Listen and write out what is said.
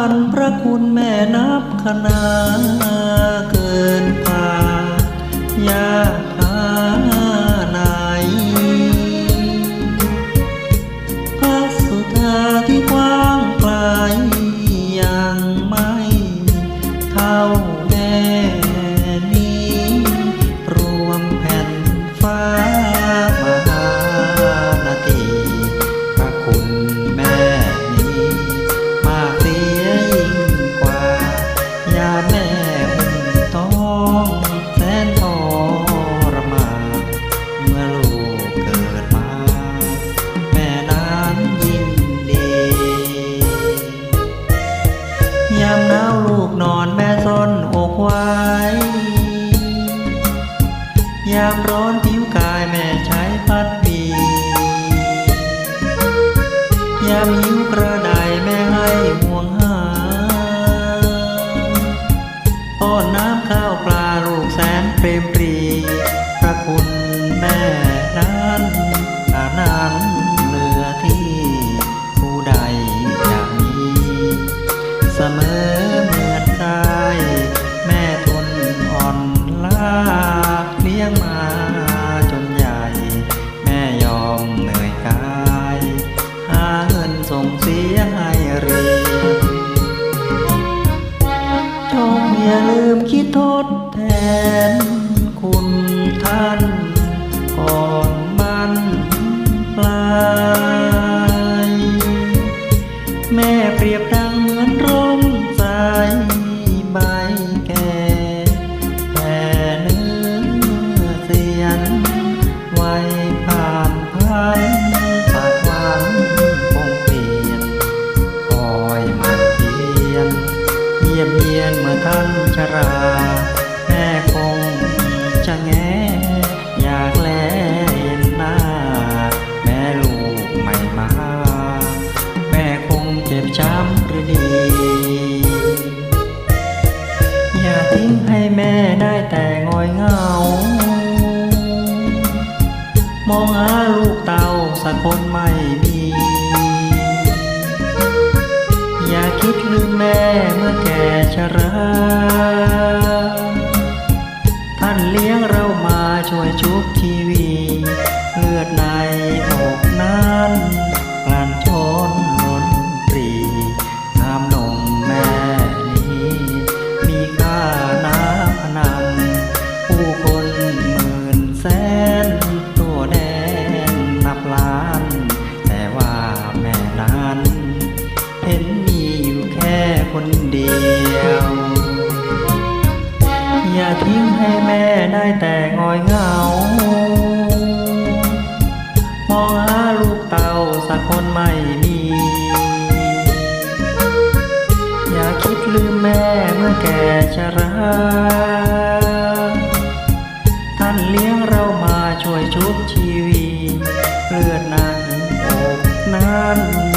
านพระคุณแม่นับคณาเกินป่ายา ยามร้อนผิวกายแม่ใช้พัดวียามหิวกระไดแม่ให้ห่วงหาป้อนน้ำข้าวปลาลูกแสนเปรมปรีพระคุณแม่นั้นอานั้นเหลือที่ผู้ใดอยากมีเสมอเหมือนได้ ลืมคิดทดแทนคุณท่านก่อนมันปลาย แม่เปรียบ องหาลูกเต่าสักคนไม่มี อย่าคิดลืมแม่เมื่อแก่ชรา ท่านเลี้ยง นเดียว อย่าทิ้งให้แม่ได้แต่งอยเหงา มองหาลูกเต่าสักคนไม่มี อย่าคิดลืมแม่เมื่อแก่ชราท่านเลี้ยงเรามาช่วยชุบชีวีเลือดนั้นอกนั้น